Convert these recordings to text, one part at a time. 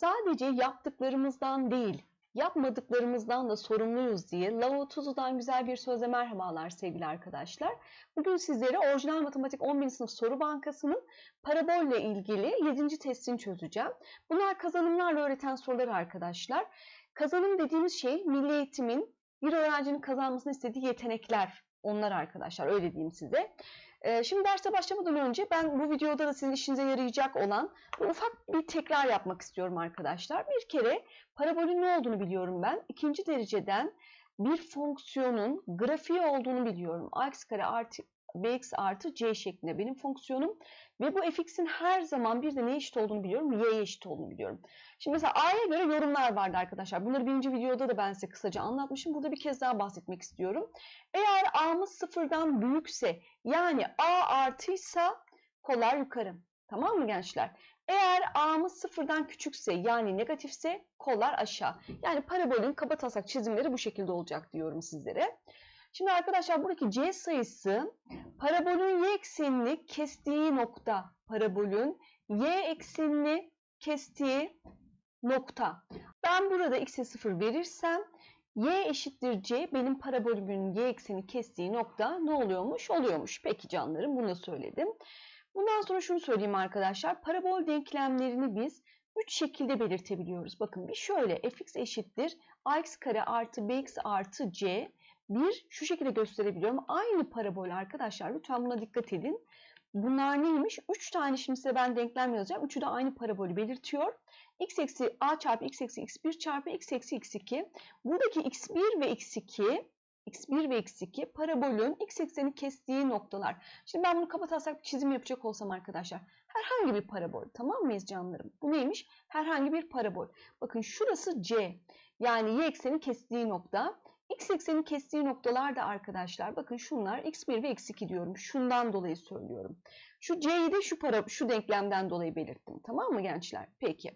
sadece yaptıklarımızdan değil, yapmadıklarımızdan da sorumluyuz diye Lavo Tuzlu'dan güzel bir sözle merhabalar sevgili arkadaşlar. Bugün sizlere orijinal matematik 11. sınıf soru bankasının parabolle ilgili 7. testini çözeceğim. Bunlar kazanımlarla öğreten sorular arkadaşlar. Kazanım dediğimiz şey milli eğitimin bir öğrencinin kazanmasını istediği yetenekler onlar arkadaşlar öyle diyeyim size. Ee, şimdi derse başlamadan önce ben bu videoda da sizin işinize yarayacak olan ufak bir tekrar yapmak istiyorum arkadaşlar. Bir kere parabolün ne olduğunu biliyorum ben. İkinci dereceden bir fonksiyonun grafiği olduğunu biliyorum. ax kare artı bx artı c şeklinde benim fonksiyonum ve bu fx'in her zaman bir de ne eşit olduğunu biliyorum, y'ye eşit olduğunu biliyorum. Şimdi mesela a'ya göre yorumlar vardı arkadaşlar. Bunları birinci videoda da ben size kısaca anlatmışım. Burada bir kez daha bahsetmek istiyorum. Eğer a'mız sıfırdan büyükse yani a artıysa kollar yukarı. Tamam mı gençler? Eğer a'mız sıfırdan küçükse yani negatifse kollar aşağı. Yani parabolün kaba taslak çizimleri bu şekilde olacak diyorum sizlere. Şimdi arkadaşlar buradaki c sayısı parabolün y eksenini kestiği nokta. Parabolün y eksenini kestiği nokta. Ben burada x'e 0 verirsem y eşittir c benim parabolümün y ekseni kestiği nokta ne oluyormuş? Oluyormuş. Peki canlarım bunu söyledim. Bundan sonra şunu söyleyeyim arkadaşlar. Parabol denklemlerini biz 3 şekilde belirtebiliyoruz. Bakın bir şöyle fx eşittir ax kare artı bx artı c. Bir şu şekilde gösterebiliyorum. Aynı parabol arkadaşlar lütfen buna dikkat edin. Bunlar neymiş? 3 tane şimdi size ben denklem yazacağım. Üçü de aynı parabolü belirtiyor. x eksi a çarpı x eksi x1 çarpı x eksi x2. Buradaki x1 ve x2 x1 ve x2 parabolün x ekseni kestiği noktalar. Şimdi ben bunu kapatasak bir çizim yapacak olsam arkadaşlar. Herhangi bir parabol. Tamam mıyız canlarım? Bu neymiş? Herhangi bir parabol. Bakın şurası c. Yani y ekseni kestiği nokta. X ekseni kestiği noktalar da arkadaşlar bakın şunlar x1 ve x2 diyorum. Şundan dolayı söylüyorum. Şu c'yi de şu para şu denklemden dolayı belirttim. Tamam mı gençler? Peki.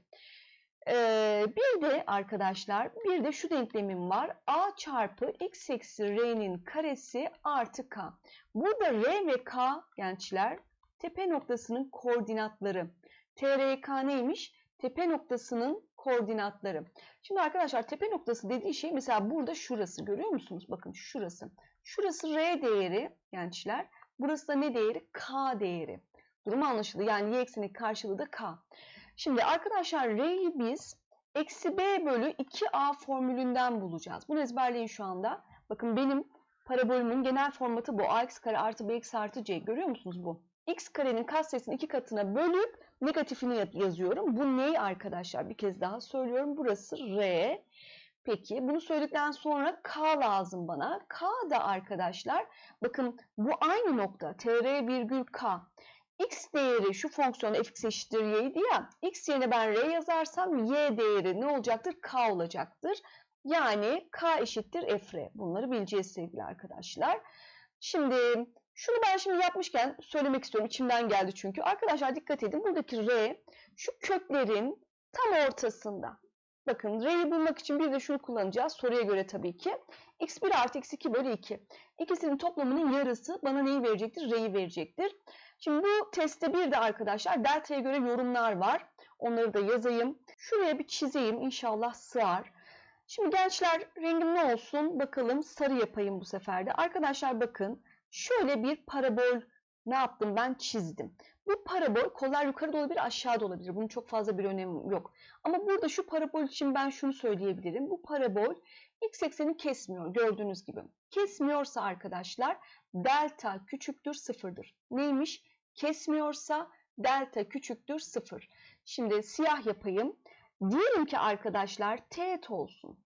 Ee, bir de arkadaşlar bir de şu denklemim var. a çarpı x eksi r'nin karesi artı k. Burada r ve k gençler tepe noktasının koordinatları. TRK neymiş? Tepe noktasının koordinatları. Şimdi arkadaşlar tepe noktası dediği şey mesela burada şurası görüyor musunuz? Bakın şurası. Şurası R değeri gençler. Burası da ne değeri? K değeri. Durum anlaşıldı. Yani y ekseni karşılığı da K. Şimdi arkadaşlar R'yi biz eksi B bölü 2A formülünden bulacağız. Bunu ezberleyin şu anda. Bakın benim parabolümün genel formatı bu. ax kare artı bx artı c. Görüyor musunuz bu? x karenin katsayısının iki katına bölüp negatifini yazıyorum. Bu ne arkadaşlar? Bir kez daha söylüyorum. Burası R. Peki bunu söyledikten sonra K lazım bana. K da arkadaşlar bakın bu aynı nokta. TR virgül K. X değeri şu fonksiyonda fx eşittir y'ydi ya. X yerine ben R yazarsam y değeri ne olacaktır? K olacaktır. Yani K eşittir fr. Bunları bileceğiz sevgili arkadaşlar. Şimdi şunu ben şimdi yapmışken söylemek istiyorum. İçimden geldi çünkü. Arkadaşlar dikkat edin. Buradaki R şu köklerin tam ortasında. Bakın R'yi bulmak için bir de şunu kullanacağız. Soruya göre tabii ki. x1 artı x2 bölü 2. İkisinin toplamının yarısı bana neyi verecektir? R'yi verecektir. Şimdi bu testte bir de arkadaşlar delta'ya göre yorumlar var. Onları da yazayım. Şuraya bir çizeyim. İnşallah sığar. Şimdi gençler rengim ne olsun? Bakalım sarı yapayım bu sefer de. Arkadaşlar bakın şöyle bir parabol ne yaptım ben çizdim. Bu parabol kollar yukarıda olabilir aşağıda olabilir. Bunun çok fazla bir önemi yok. Ama burada şu parabol için ben şunu söyleyebilirim. Bu parabol x ekseni kesmiyor gördüğünüz gibi. Kesmiyorsa arkadaşlar delta küçüktür sıfırdır. Neymiş? Kesmiyorsa delta küçüktür sıfır. Şimdi siyah yapayım. Diyelim ki arkadaşlar teğet olsun.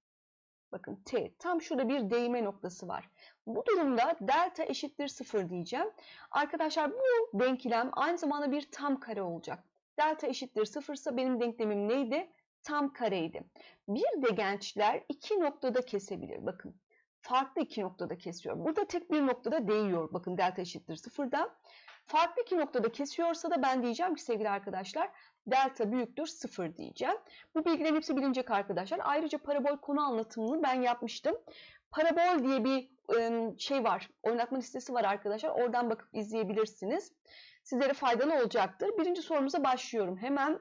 Bakın T. Tam şurada bir değme noktası var. Bu durumda delta eşittir 0 diyeceğim. Arkadaşlar bu denklem aynı zamanda bir tam kare olacak. Delta eşittir 0 ise benim denklemim neydi? Tam kareydi. Bir de gençler iki noktada kesebilir. Bakın farklı iki noktada kesiyor. Burada tek bir noktada değiyor. Bakın delta eşittir 0'da. Farklı iki noktada kesiyorsa da ben diyeceğim ki sevgili arkadaşlar delta büyüktür 0 diyeceğim. Bu bilgilerin hepsi bilinecek arkadaşlar. Ayrıca parabol konu anlatımını ben yapmıştım. Parabol diye bir şey var, oynatma listesi var arkadaşlar. Oradan bakıp izleyebilirsiniz. Sizlere faydalı olacaktır. Birinci sorumuza başlıyorum. Hemen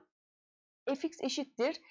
fx eşittir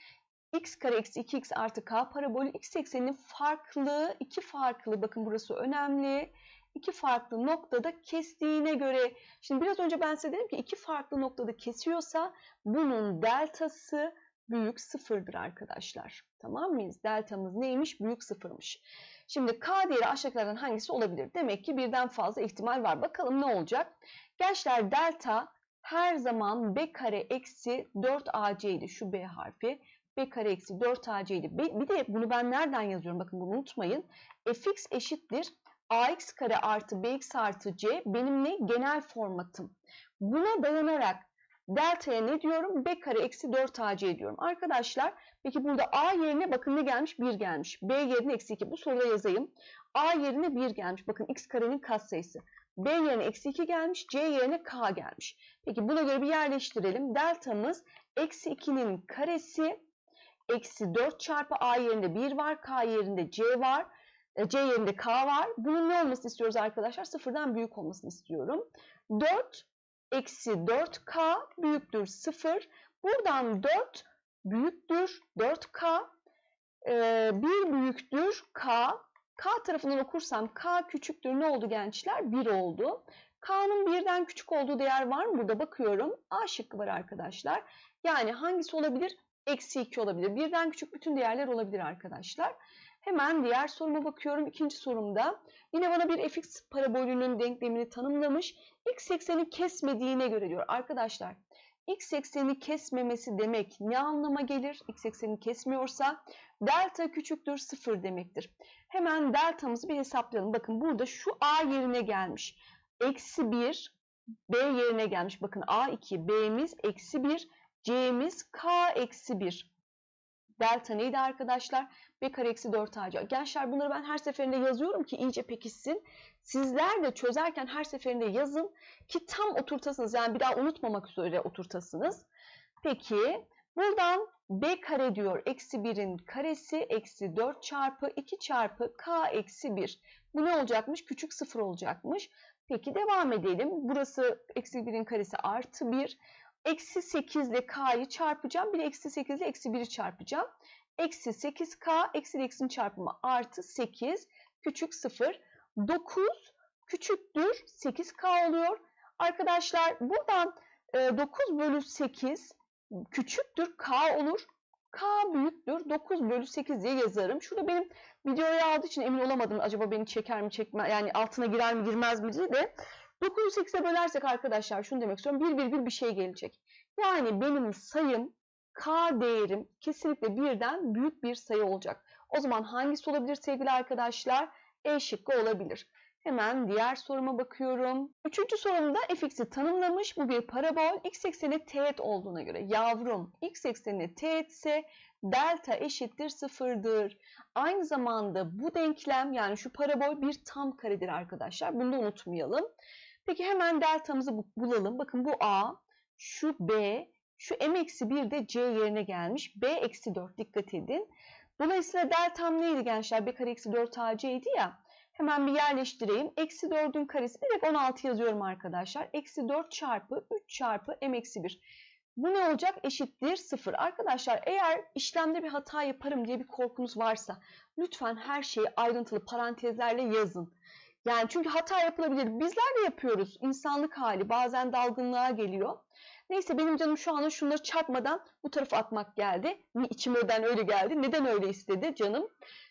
x kare eksi 2x artı k parabolü x ekseninin farklı, iki farklı, bakın burası önemli, iki farklı noktada kestiğine göre, şimdi biraz önce ben size dedim ki iki farklı noktada kesiyorsa bunun deltası büyük sıfırdır arkadaşlar. Tamam mıyız? Deltamız neymiş? Büyük sıfırmış. Şimdi k değeri aşağıdakilerden hangisi olabilir? Demek ki birden fazla ihtimal var. Bakalım ne olacak? Gençler delta her zaman b kare eksi 4ac idi şu b harfi. b kare eksi 4ac idi. Bir de bunu ben nereden yazıyorum? Bakın bunu unutmayın. fx eşittir ax kare artı bx artı c benim ne? Genel formatım. Buna dayanarak delta'ya ne diyorum? b kare eksi 4ac diyorum. Arkadaşlar peki burada a yerine bakın ne gelmiş? 1 gelmiş. b yerine eksi 2. Bu soruda yazayım. a yerine 1 gelmiş. Bakın x karenin katsayısı. b yerine eksi 2 gelmiş. c yerine k gelmiş. Peki buna göre bir yerleştirelim. Deltamız eksi 2'nin karesi eksi 4 çarpı a yerinde 1 var. k yerinde c var. E, c yerinde k var. Bunun ne olmasını istiyoruz arkadaşlar? Sıfırdan büyük olmasını istiyorum. 4 eksi 4k büyüktür 0. Buradan 4 büyüktür 4k. Ee, 1 büyüktür k. k tarafından okursam k küçüktür ne oldu gençler? 1 oldu. k'nın birden küçük olduğu değer var mı? Burada bakıyorum. A şıkkı var arkadaşlar. Yani hangisi olabilir? Eksi 2 olabilir. Birden küçük bütün değerler olabilir arkadaşlar. Hemen diğer soruma bakıyorum. İkinci sorumda yine bana bir fx parabolünün denklemini tanımlamış. x ekseni kesmediğine göre diyor. Arkadaşlar x ekseni kesmemesi demek ne anlama gelir? x ekseni kesmiyorsa delta küçüktür 0 demektir. Hemen deltamızı bir hesaplayalım. Bakın burada şu a yerine gelmiş. Eksi 1 b yerine gelmiş. Bakın a2 b'miz eksi 1 c'miz k eksi 1. Delta neydi arkadaşlar? B kare eksi 4 ac. Gençler bunları ben her seferinde yazıyorum ki iyice pekişsin. Sizler de çözerken her seferinde yazın ki tam oturtasınız. Yani bir daha unutmamak üzere oturtasınız. Peki buradan B kare diyor. Eksi 1'in karesi eksi 4 çarpı 2 çarpı K eksi 1. Bu ne olacakmış? Küçük 0 olacakmış. Peki devam edelim. Burası eksi 1'in karesi artı 1. Eksi 8 ile k'yı çarpacağım. Bir eksi 8 ile eksi 1'i çarpacağım. Eksi 8k eksi x'in çarpımı artı 8 küçük 0. 9 küçüktür 8k oluyor. Arkadaşlar buradan 9 bölü 8 küçüktür k olur. K büyüktür 9 bölü 8 diye yazarım. Şurada benim videoya aldığı için emin olamadım. Acaba beni çeker mi çekmez yani altına girer mi girmez mi diye de 9'u 8'e bölersek arkadaşlar şunu demek istiyorum. 1 virgül bir şey gelecek. Yani benim sayım K değerim kesinlikle birden büyük bir sayı olacak. O zaman hangisi olabilir sevgili arkadaşlar? E şıkkı olabilir. Hemen diğer soruma bakıyorum. Üçüncü sorumda fx'i tanımlamış. Bu bir parabol. x ekseni teğet olduğuna göre yavrum x ekseni teğet ise delta eşittir sıfırdır. Aynı zamanda bu denklem yani şu parabol bir tam karedir arkadaşlar. Bunu unutmayalım. Peki hemen deltamızı bulalım. Bakın bu a, şu b, şu m-1 de c yerine gelmiş. b eksi 4 dikkat edin. Dolayısıyla deltam neydi gençler? b kare eksi 4 ac idi ya. Hemen bir yerleştireyim. Eksi 4'ün karesi direkt 16 yazıyorum arkadaşlar. Eksi 4 çarpı 3 çarpı m-1. Bu ne olacak? Eşittir 0. Arkadaşlar eğer işlemde bir hata yaparım diye bir korkunuz varsa lütfen her şeyi ayrıntılı parantezlerle yazın. Yani çünkü hata yapılabilir. Bizler de yapıyoruz. İnsanlık hali bazen dalgınlığa geliyor. Neyse benim canım şu anda şunları çarpmadan bu tarafa atmak geldi. İçimden öyle geldi. Neden öyle istedi canım?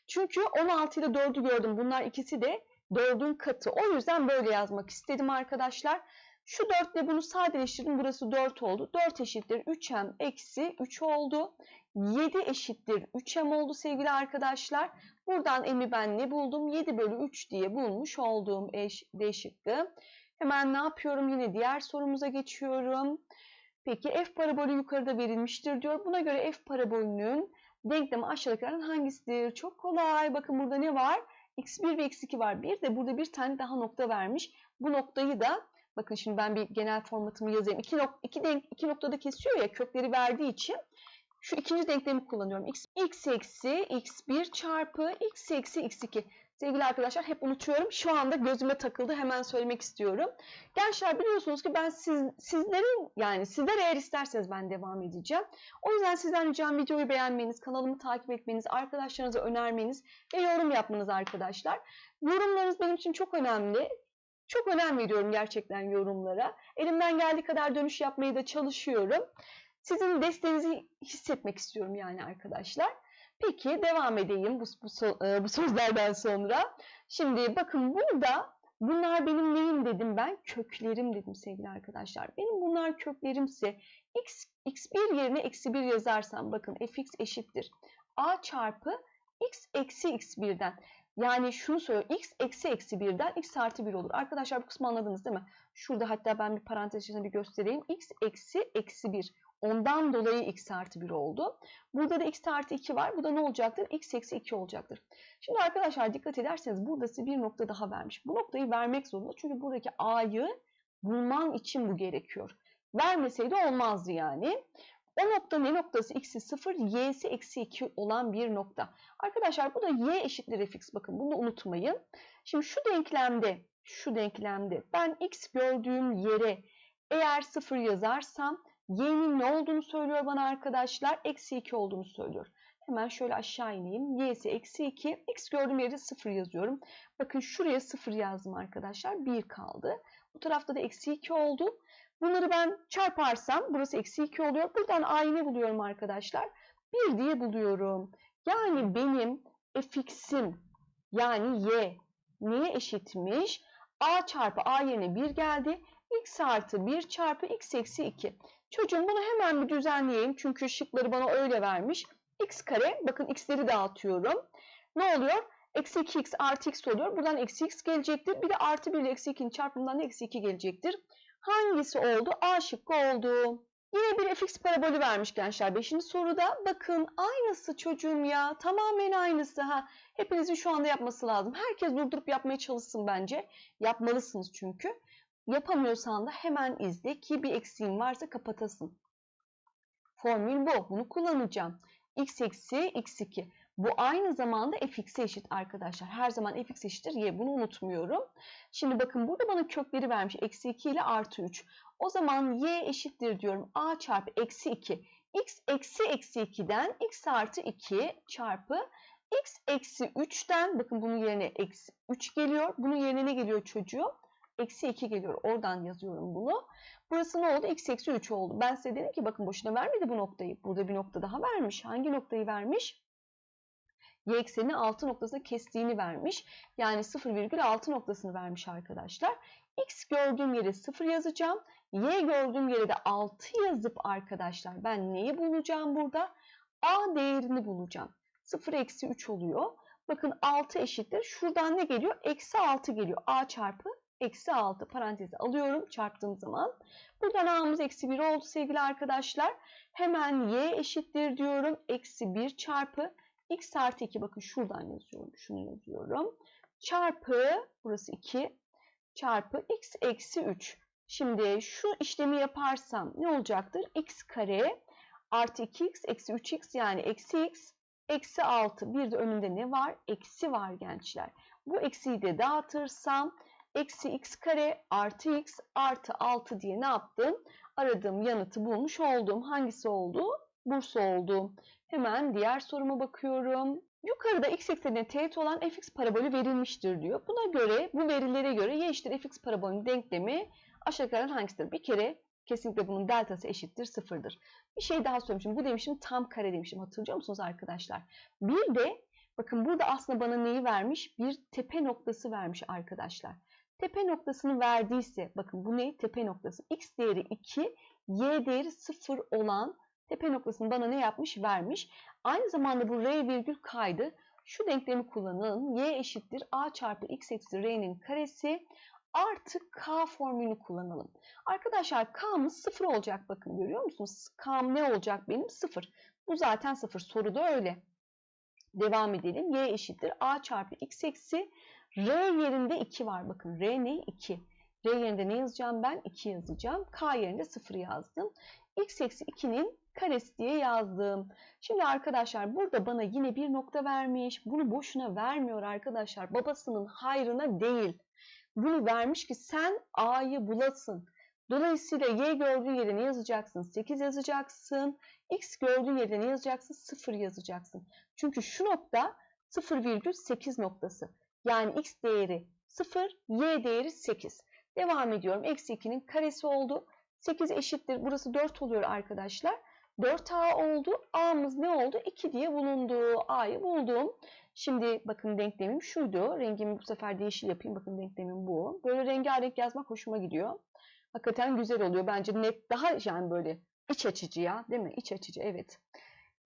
Çünkü 16 ile 4'ü gördüm. Bunlar ikisi de 4'ün katı. O yüzden böyle yazmak istedim arkadaşlar. Şu 4 ile bunu sadeleştirdim. Burası 4 oldu. 4 eşittir 3m eksi 3 oldu. 7 eşittir 3m oldu sevgili arkadaşlar. Buradan m'i ben ne buldum? 7 bölü 3 diye bulmuş olduğum eş, şıkkı. Hemen ne yapıyorum? Yine diğer sorumuza geçiyorum. Peki f parabolü yukarıda verilmiştir diyor. Buna göre f parabolünün denklemi aşağıdakilerden hangisidir? Çok kolay. Bakın burada ne var? x1 ve x2 var. Bir de burada bir tane daha nokta vermiş. Bu noktayı da bakın şimdi ben bir genel formatımı yazayım. İki, nok iki, denk, iki noktada kesiyor ya kökleri verdiği için Şu ikinci denklemi kullanıyorum. X, x eksi x1 çarpı x eksi x2. Sevgili arkadaşlar hep unutuyorum. Şu anda gözüme takıldı. Hemen söylemek istiyorum. Gençler biliyorsunuz ki ben siz, sizlerin yani sizler eğer isterseniz ben devam edeceğim. O yüzden sizden ricam videoyu beğenmeniz, kanalımı takip etmeniz, arkadaşlarınıza önermeniz ve yorum yapmanız arkadaşlar. Yorumlarınız benim için çok önemli. Çok önem veriyorum gerçekten yorumlara. Elimden geldiği kadar dönüş yapmaya da çalışıyorum. Sizin desteğinizi hissetmek istiyorum yani arkadaşlar. Peki devam edeyim bu, bu, e, bu sözlerden sonra. Şimdi bakın burada bunlar benim neyim dedim ben? Köklerim dedim sevgili arkadaşlar. Benim bunlar köklerimse x, x1 yerine eksi 1 yazarsam bakın fx eşittir. a çarpı x eksi x1'den. Yani şunu söylüyor. x eksi eksi 1'den x artı 1 olur. Arkadaşlar bu kısmı anladınız değil mi? Şurada hatta ben bir parantez içinde bir göstereyim. x eksi eksi 1. Ondan dolayı x artı 1 oldu. Burada da x artı 2 var. Bu da ne olacaktır? x eksi 2 olacaktır. Şimdi arkadaşlar dikkat ederseniz burada size bir nokta daha vermiş. Bu noktayı vermek zorunda. Çünkü buradaki a'yı bulman için bu gerekiyor. Vermeseydi olmazdı yani. O nokta ne noktası? X'i 0, y'si eksi 2 olan bir nokta. Arkadaşlar bu da y eşittir fx. Bakın bunu unutmayın. Şimdi şu denklemde, şu denklemde ben x gördüğüm yere eğer 0 yazarsam y'nin ne olduğunu söylüyor bana arkadaşlar? Eksi 2 olduğunu söylüyor. Hemen şöyle aşağı ineyim. y'si eksi 2. x gördüğüm yere 0 yazıyorum. Bakın şuraya 0 yazdım arkadaşlar. 1 kaldı. Bu tarafta da eksi 2 oldu. Bunları ben çarparsam burası eksi 2 oluyor. Buradan a'yı ne buluyorum arkadaşlar? 1 diye buluyorum. Yani benim fx'im yani y neye eşitmiş? a çarpı a yerine 1 geldi. x artı 1 çarpı x eksi 2. Çocuğum bunu hemen bir düzenleyeyim. Çünkü şıkları bana öyle vermiş. x kare bakın x'leri dağıtıyorum. Ne oluyor? Eksi 2x artı x oluyor. Buradan eksi x gelecektir. Bir de artı 1 ile eksi 2'nin çarpımından eksi 2 gelecektir. Hangisi oldu? A şıkkı oldu. Yine bir fx parabolü vermiş gençler 5. soruda. Bakın aynısı çocuğum ya. Tamamen aynısı. Ha. Hepinizin şu anda yapması lazım. Herkes durdurup yapmaya çalışsın bence. Yapmalısınız çünkü. Yapamıyorsan da hemen izle ki bir eksiğin varsa kapatasın. Formül bu. Bunu kullanacağım. x eksi x2. Bu aynı zamanda fx'e eşit arkadaşlar. Her zaman fx eşittir y. Bunu unutmuyorum. Şimdi bakın burada bana kökleri vermiş. Eksi 2 ile artı 3. O zaman y eşittir diyorum. a çarpı eksi 2. x eksi eksi 2'den x artı 2 çarpı x eksi 3'ten bakın bunun yerine eksi 3 geliyor. Bunun yerine ne geliyor çocuğum? Eksi 2 geliyor. Oradan yazıyorum bunu. Burası ne oldu? x eksi 3 oldu. Ben size dedim ki bakın boşuna vermedi bu noktayı. Burada bir nokta daha vermiş. Hangi noktayı vermiş? Y eksenini 6 noktasına kestiğini vermiş. Yani 0,6 noktasını vermiş arkadaşlar. x gördüğüm yere 0 yazacağım. y gördüğüm yere de 6 yazıp arkadaşlar ben neyi bulacağım burada? a değerini bulacağım. 0 eksi 3 oluyor. Bakın 6 eşittir. Şuradan ne geliyor? Eksi 6 geliyor. a çarpı eksi 6 parantezi alıyorum çarptığım zaman. Buradan a'mız eksi 1 oldu sevgili arkadaşlar. Hemen y eşittir diyorum. Eksi 1 çarpı x artı 2 bakın şuradan yazıyorum. Şunu yazıyorum. Çarpı burası 2 çarpı x eksi 3. Şimdi şu işlemi yaparsam ne olacaktır? x kare artı 2x eksi 3x yani eksi x eksi 6. Bir de önünde ne var? Eksi var gençler. Bu eksiyi de dağıtırsam eksi x kare artı x artı 6 diye ne yaptım? Aradığım yanıtı bulmuş oldum. Hangisi oldu? Bursa oldu. Hemen diğer soruma bakıyorum. Yukarıda x eksenine teğet olan fx parabolü verilmiştir diyor. Buna göre, bu verilere göre y eşittir fx parabolünün denklemi aşağıdakilerden hangisidir? Bir kere kesinlikle bunun deltası eşittir sıfırdır. Bir şey daha söylemişim. Bu demişim tam kare demişim. Hatırlıyor musunuz arkadaşlar? Bir de bakın burada aslında bana neyi vermiş? Bir tepe noktası vermiş arkadaşlar. Tepe noktasını verdiyse bakın bu ne? Tepe noktası. x değeri 2, y değeri 0 olan tepe noktasını bana ne yapmış? Vermiş. Aynı zamanda bu r virgül kaydı. Şu denklemi kullanalım. y eşittir a çarpı x eksi r'nin karesi artı k formülünü kullanalım. Arkadaşlar k'mız 0 olacak bakın görüyor musunuz? k'm ne olacak benim? 0. Bu zaten 0. Soruda öyle. Devam edelim. y eşittir a çarpı x eksi r yerinde 2 var. Bakın r ne? 2. r yerinde ne yazacağım ben? 2 yazacağım. k yerinde 0 yazdım. x eksi 2'nin karesi diye yazdım. Şimdi arkadaşlar burada bana yine bir nokta vermiş. Bunu boşuna vermiyor arkadaşlar. Babasının hayrına değil. Bunu vermiş ki sen A'yı bulasın. Dolayısıyla y gördüğün yere ne yazacaksın? 8 yazacaksın. X gördüğün yere ne yazacaksın? 0 yazacaksın. Çünkü şu nokta 0,8 noktası. Yani x değeri 0, y değeri 8. Devam ediyorum. Eksi 2'nin karesi oldu. 8 eşittir. Burası 4 oluyor arkadaşlar. 4a oldu. A'mız ne oldu? 2 diye bulundu. A'yı buldum. Şimdi bakın denklemim şuydu. Rengimi bu sefer yeşil yapayım. Bakın denklemim bu. Böyle rengarenk yazmak hoşuma gidiyor. Hakikaten güzel oluyor. Bence net daha yani böyle iç açıcı ya. Değil mi? İç açıcı evet.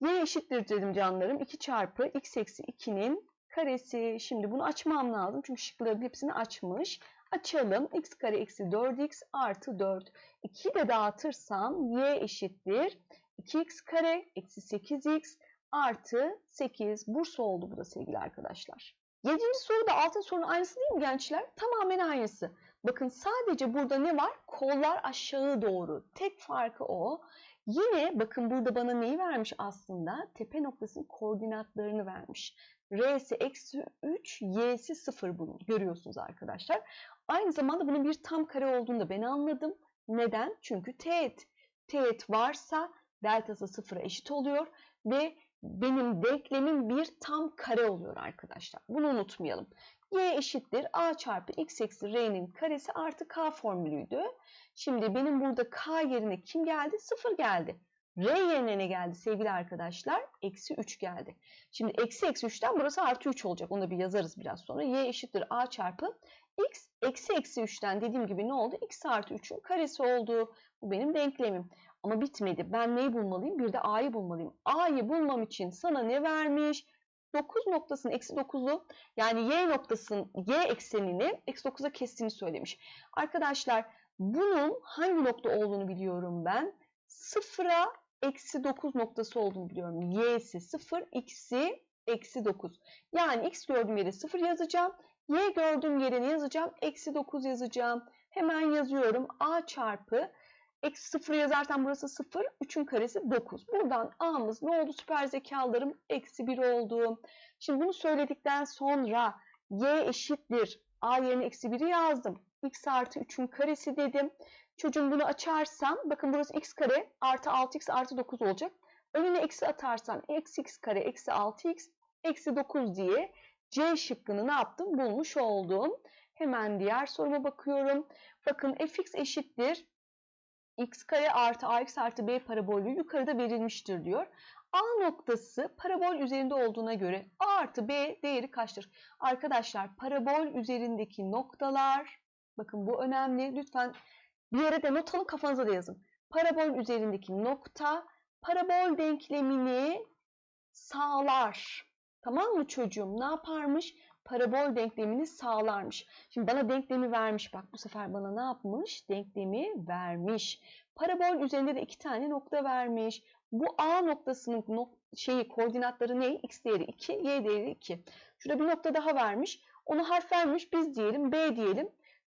Y eşittir dedim canlarım. 2 çarpı x eksi 2'nin karesi. Şimdi bunu açmam lazım. Çünkü şıkların hepsini açmış. Açalım. x kare eksi 4x artı 4. 2'yi de dağıtırsam y eşittir. 2x kare eksi 8x artı 8. Bursa oldu bu da sevgili arkadaşlar. Yedinci soru da altın sorunun aynısı değil mi gençler? Tamamen aynısı. Bakın sadece burada ne var? Kollar aşağı doğru. Tek farkı o. Yine bakın burada bana neyi vermiş aslında? Tepe noktasının koordinatlarını vermiş. R'si eksi 3, Y'si 0 bunu görüyorsunuz arkadaşlar. Aynı zamanda bunun bir tam kare olduğunu da ben anladım. Neden? Çünkü teğet. Teğet varsa deltası sıfıra eşit oluyor ve benim denklemim bir tam kare oluyor arkadaşlar. Bunu unutmayalım. Y eşittir A çarpı X eksi R'nin karesi artı K formülüydü. Şimdi benim burada K yerine kim geldi? 0 geldi. R yerine ne geldi sevgili arkadaşlar? Eksi 3 geldi. Şimdi eksi eksi 3'ten burası artı 3 olacak. Onu bir yazarız biraz sonra. Y eşittir A çarpı X eksi eksi 3'ten dediğim gibi ne oldu? X artı 3'ün karesi oldu. Bu benim denklemim. Ama bitmedi. Ben neyi bulmalıyım? Bir de A'yı bulmalıyım. A'yı bulmam için sana ne vermiş? 9 noktasının eksi 9'u yani y noktasının y eksenini eksi 9'a kestiğini söylemiş. Arkadaşlar bunun hangi nokta olduğunu biliyorum ben. 0'a eksi 9 noktası olduğunu biliyorum. y'si 0, x'i eksi 9. Yani x gördüğüm yere 0 yazacağım. y gördüğüm yere ne yazacağım? Eksi 9 yazacağım. Hemen yazıyorum. a çarpı Eksi 0 yazarsam burası 0. 3'ün karesi 9. Buradan a'mız ne oldu süper zekalarım? Eksi 1 oldu. Şimdi bunu söyledikten sonra y eşittir. a yerine eksi 1'i yazdım. x artı 3'ün karesi dedim. Çocuğum bunu açarsam bakın burası x kare artı 6x artı 9 olacak. Önüne eksi atarsam eksi x kare eksi 6x eksi 9 diye C şıkkını ne yaptım? Bulmuş oldum. Hemen diğer soruma bakıyorum. Bakın fx eşittir x kare artı ax artı b parabolü yukarıda verilmiştir diyor. A noktası parabol üzerinde olduğuna göre a artı b değeri kaçtır? Arkadaşlar parabol üzerindeki noktalar bakın bu önemli. Lütfen bir yere de not alın kafanıza da yazın. Parabol üzerindeki nokta parabol denklemini sağlar. Tamam mı çocuğum? Ne yaparmış? Parabol denklemini sağlarmış. Şimdi bana denklemi vermiş. Bak bu sefer bana ne yapmış? Denklemi vermiş. Parabol üzerinde de iki tane nokta vermiş. Bu A noktasının nok şeyi koordinatları ne? X değeri 2, Y değeri 2. Şurada bir nokta daha vermiş. Onu harf vermiş. Biz diyelim B diyelim.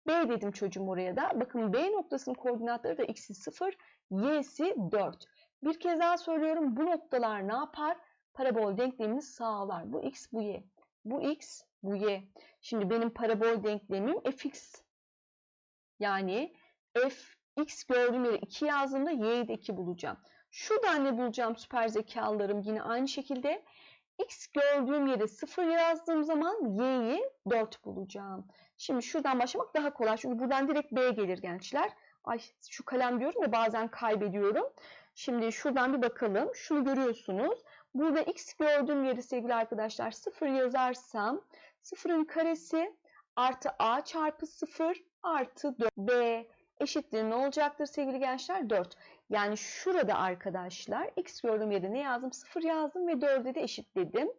B dedim çocuğum oraya da. Bakın B noktasının koordinatları da X'i 0, Y'si 4. Bir kez daha söylüyorum. Bu noktalar ne yapar? Parabol denklemini sağlar. Bu X, bu Y. Bu X, bu Y. Şimdi benim parabol denklemim fx. Yani f x gördüğüm yere 2 yazdığımda y'yi de 2 bulacağım. Şuradan ne bulacağım süper zekalarım yine aynı şekilde. x gördüğüm yere 0 yazdığım zaman y'yi 4 bulacağım. Şimdi şuradan başlamak daha kolay. Çünkü buradan direkt b gelir gençler. Ay şu kalem diyorum ya bazen kaybediyorum. Şimdi şuradan bir bakalım. Şunu görüyorsunuz. Burada x gördüğüm yeri sevgili arkadaşlar 0 yazarsam 0'ın karesi artı a çarpı 0 artı 4. b eşittir ne olacaktır sevgili gençler? 4. Yani şurada arkadaşlar x gördüğüm yere ne yazdım? 0 yazdım ve 4'e de eşitledim.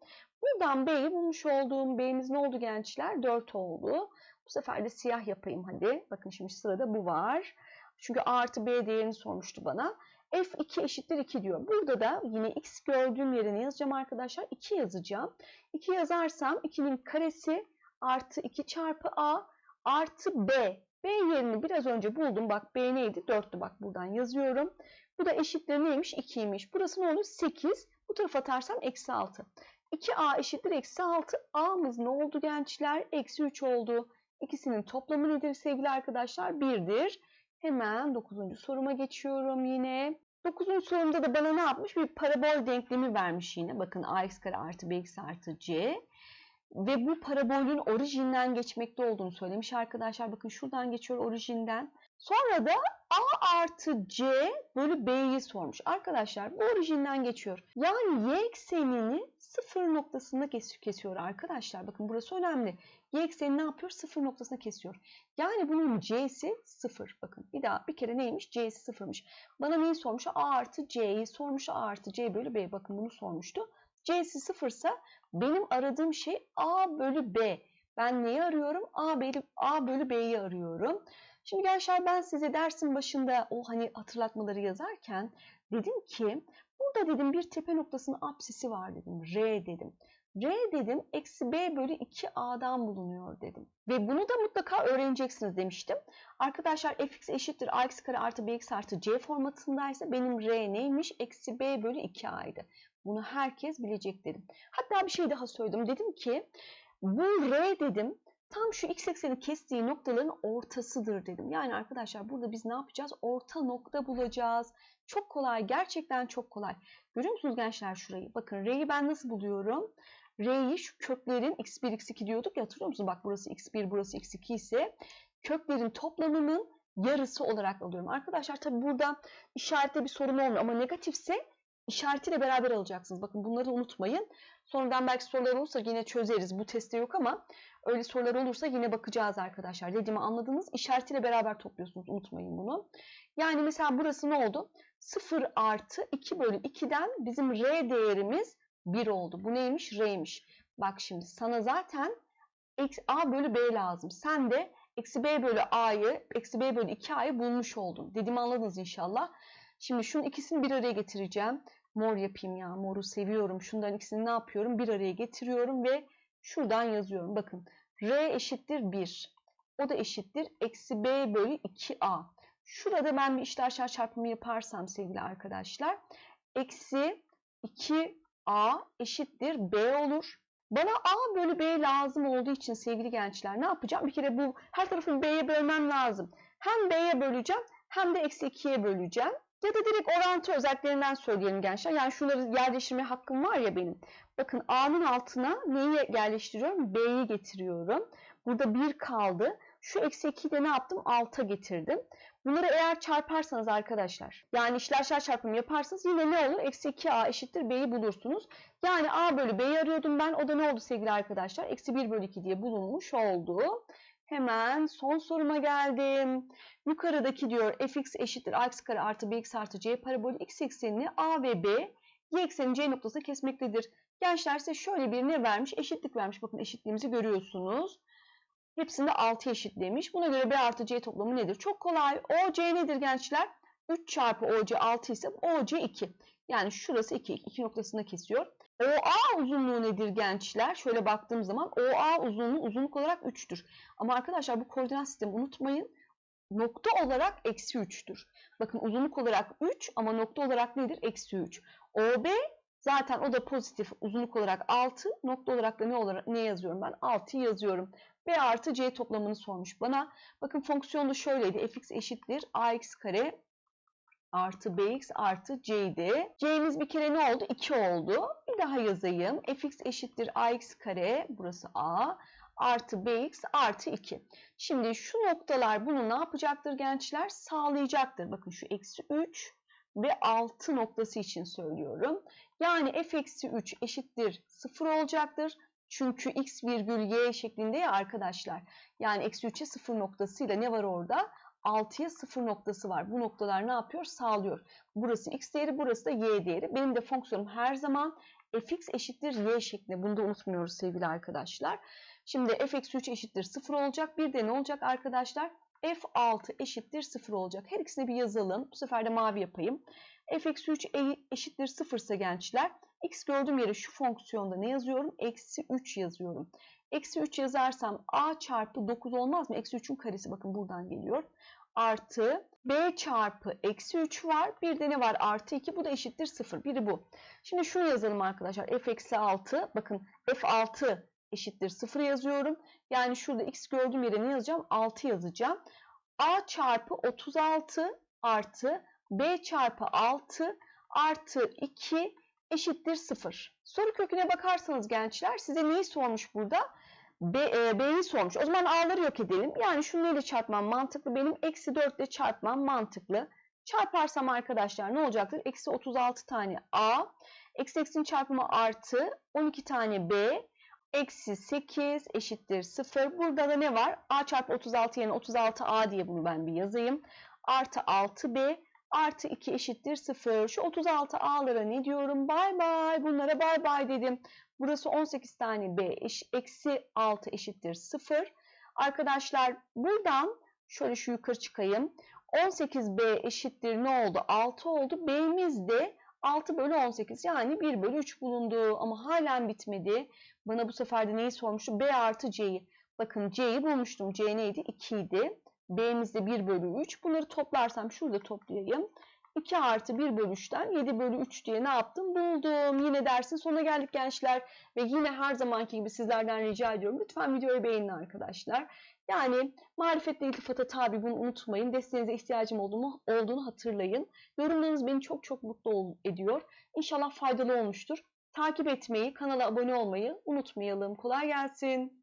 Buradan b'yi bulmuş olduğum b'miz ne oldu gençler? 4 oldu. Bu sefer de siyah yapayım hadi. Bakın şimdi sırada bu var. Çünkü a artı b değerini sormuştu bana. F2 eşittir 2 diyor. Burada da yine x gördüğüm yerine yazacağım arkadaşlar. 2 yazacağım. 2 yazarsam 2'nin karesi artı 2 çarpı a artı b. B yerini biraz önce buldum. Bak B neydi? 4'tü. Bak buradan yazıyorum. Bu da eşittir neymiş? 2'ymiş. Burası ne olur? 8. Bu tarafa atarsam eksi 6. 2a eşittir eksi 6. a'mız ne oldu gençler? Eksi 3 oldu. İkisinin toplamı nedir sevgili arkadaşlar? 1'dir. Hemen 9. soruma geçiyorum yine. 9. sorumda da bana ne yapmış? Bir parabol denklemi vermiş yine. Bakın ax kare artı bx artı c. Ve bu parabolün orijinden geçmekte olduğunu söylemiş arkadaşlar. Bakın şuradan geçiyor orijinden. Sonra da a artı c bölü b'yi sormuş. Arkadaşlar bu orijinden geçiyor. Yani y eksenini sıfır noktasında kesiyor arkadaşlar. Bakın burası önemli. Y ekseni ne yapıyor? Sıfır noktasına kesiyor. Yani bunun c'si sıfır. Bakın bir daha bir kere neymiş? c'si sıfırmış. Bana neyi sormuş? A artı c'yi sormuş. A artı c bölü b. Bakın bunu sormuştu. c'si sıfırsa benim aradığım şey a bölü b. Ben neyi arıyorum? A bölü, a bölü b'yi arıyorum. Şimdi gençler ben size dersin başında o hani hatırlatmaları yazarken dedim ki burada dedim bir tepe noktasının apsisi var dedim. R dedim. R dedim eksi B bölü 2A'dan bulunuyor dedim. Ve bunu da mutlaka öğreneceksiniz demiştim. Arkadaşlar fx eşittir ax kare artı bx artı c formatındaysa benim R neymiş? Eksi B bölü 2A'ydı. Bunu herkes bilecek dedim. Hatta bir şey daha söyledim. Dedim ki bu R dedim tam şu x ekseni kestiği noktaların ortasıdır dedim. Yani arkadaşlar burada biz ne yapacağız? Orta nokta bulacağız. Çok kolay. Gerçekten çok kolay. Görüyor musunuz gençler şurayı? Bakın R'yi ben nasıl buluyorum? R'yi şu köklerin x1, x2 diyorduk ya hatırlıyor musunuz? Bak burası x1, burası x2 ise köklerin toplamının yarısı olarak alıyorum. Arkadaşlar tabi burada işarette bir sorun olmuyor ama negatifse işaretiyle beraber alacaksınız. Bakın bunları unutmayın. Sonradan belki sorular olursa yine çözeriz. Bu testte yok ama öyle sorular olursa yine bakacağız arkadaşlar. Dediğimi anladınız. İşaretiyle beraber topluyorsunuz. Unutmayın bunu. Yani mesela burası ne oldu? 0 artı 2 bölü 2'den bizim R değerimiz 1 oldu. Bu neymiş? R'ymiş. Bak şimdi sana zaten A bölü B lazım. Sen de eksi B bölü A'yı, eksi B bölü 2A'yı bulmuş oldun. Dediğimi anladınız inşallah. Şimdi şunun ikisini bir araya getireceğim. Mor yapayım ya. Moru seviyorum. Şundan ikisini ne yapıyorum? Bir araya getiriyorum ve şuradan yazıyorum. Bakın R eşittir 1. O da eşittir eksi B bölü 2A. Şurada ben bir işler çarpımı yaparsam sevgili arkadaşlar. Eksi 2A eşittir B olur. Bana A bölü B lazım olduğu için sevgili gençler ne yapacağım? Bir kere bu her tarafını B'ye bölmem lazım. Hem B'ye böleceğim hem de eksi 2'ye böleceğim. Ya da direkt orantı özelliklerinden söyleyelim gençler. Yani şunları yerleştirme hakkım var ya benim. Bakın A'nın altına neyi yerleştiriyorum? B'yi getiriyorum. Burada 1 kaldı. Şu eksi 2'yi de ne yaptım? 6'a getirdim. Bunları eğer çarparsanız arkadaşlar, yani işlerşer çarpımı yaparsanız yine ne olur? Eksi 2a eşittir b'yi bulursunuz. Yani a bölü b'yi arıyordum ben. O da ne oldu sevgili arkadaşlar? Eksi 1 bölü 2 diye bulunmuş oldu. Hemen son soruma geldim. Yukarıdaki diyor fx eşittir ax kare artı bx artı c parabolü x eksenini a ve b y ekseni c noktasına kesmektedir. Gençler size şöyle bir ne vermiş? Eşitlik vermiş. Bakın eşitliğimizi görüyorsunuz. Hepsinde 6 eşitlemiş. Buna göre B artı C toplamı nedir? Çok kolay. OC nedir gençler? 3 çarpı OC 6 ise OC 2. Yani şurası 2. 2 noktasında kesiyor. OA uzunluğu nedir gençler? Şöyle baktığım zaman OA uzunluğu uzunluk olarak 3'tür. Ama arkadaşlar bu koordinat sistemi unutmayın. Nokta olarak eksi 3'tür. Bakın uzunluk olarak 3 ama nokta olarak nedir? Eksi 3. OB zaten o da pozitif uzunluk olarak 6. Nokta olarak da ne, olarak, ne yazıyorum ben? 6 yazıyorum. B artı C toplamını sormuş bana. Bakın fonksiyon da şöyleydi. fx eşittir ax kare artı bx artı c'ydi. c'miz bir kere ne oldu? 2 oldu. Bir daha yazayım. fx eşittir ax kare burası a artı bx artı 2. Şimdi şu noktalar bunu ne yapacaktır gençler? Sağlayacaktır. Bakın şu eksi 3 ve 6 noktası için söylüyorum. Yani f eksi 3 eşittir 0 olacaktır. Çünkü x virgül y şeklinde ya arkadaşlar. Yani eksi 3'e 0 noktasıyla ne var orada? 6'ya 0 noktası var. Bu noktalar ne yapıyor? Sağlıyor. Burası x değeri, burası da y değeri. Benim de fonksiyonum her zaman fx eşittir y şeklinde. Bunu da unutmuyoruz sevgili arkadaşlar. Şimdi f eksi 3 eşittir 0 olacak. Bir de ne olacak arkadaşlar? f6 eşittir 0 olacak. Her ikisini bir yazalım. Bu sefer de mavi yapayım. f eksi 3 eşittir 0 ise gençler x gördüğüm yere şu fonksiyonda ne yazıyorum? Eksi 3 yazıyorum. Eksi 3 yazarsam a çarpı 9 olmaz mı? Eksi 3'ün karesi bakın buradan geliyor. Artı b çarpı eksi 3 var. Bir de ne var? Artı 2. Bu da eşittir 0. Biri bu. Şimdi şunu yazalım arkadaşlar. f eksi 6. Bakın f6 eşittir 0 yazıyorum. Yani şurada x gördüğüm yere ne yazacağım? 6 yazacağım. a çarpı 36 artı b çarpı 6 artı 2 eşittir 0. Soru köküne bakarsanız gençler size neyi sormuş burada? B, e, B'yi sormuş. O zaman A'ları yok edelim. Yani şunu neyle çarpmam mantıklı? Benim eksi 4 ile çarpmam mantıklı. Çarparsam arkadaşlar ne olacaktır? Eksi 36 tane A. Eksi eksinin çarpımı artı 12 tane B. Eksi 8 eşittir 0. Burada da ne var? A çarpı 36 yerine 36A diye bunu ben bir yazayım. Artı 6B artı 2 eşittir 0. Şu 36 A'lara ne diyorum? Bay bay. Bunlara bay bay dedim. Burası 18 tane B eş, eksi 6 eşittir 0. Arkadaşlar buradan şöyle şu yukarı çıkayım. 18B eşittir ne oldu? 6 oldu. B'miz de 6 bölü 18 yani 1 bölü 3 bulundu. Ama halen bitmedi. Bana bu sefer de neyi sormuştu? B artı C'yi. Bakın C'yi bulmuştum. C neydi? 2 idi. B'miz de 1 bölü 3. Bunları toplarsam şurada toplayayım. 2 artı 1 bölü 3'ten 7 bölü 3 diye ne yaptım? Buldum. Yine dersin sonuna geldik gençler. Ve yine her zamanki gibi sizlerden rica ediyorum. Lütfen videoyu beğenin arkadaşlar. Yani marifetle iltifata tabi bunu unutmayın. Desteğinize ihtiyacım olduğunu, olduğunu hatırlayın. Yorumlarınız beni çok çok mutlu ediyor. İnşallah faydalı olmuştur. Takip etmeyi, kanala abone olmayı unutmayalım. Kolay gelsin.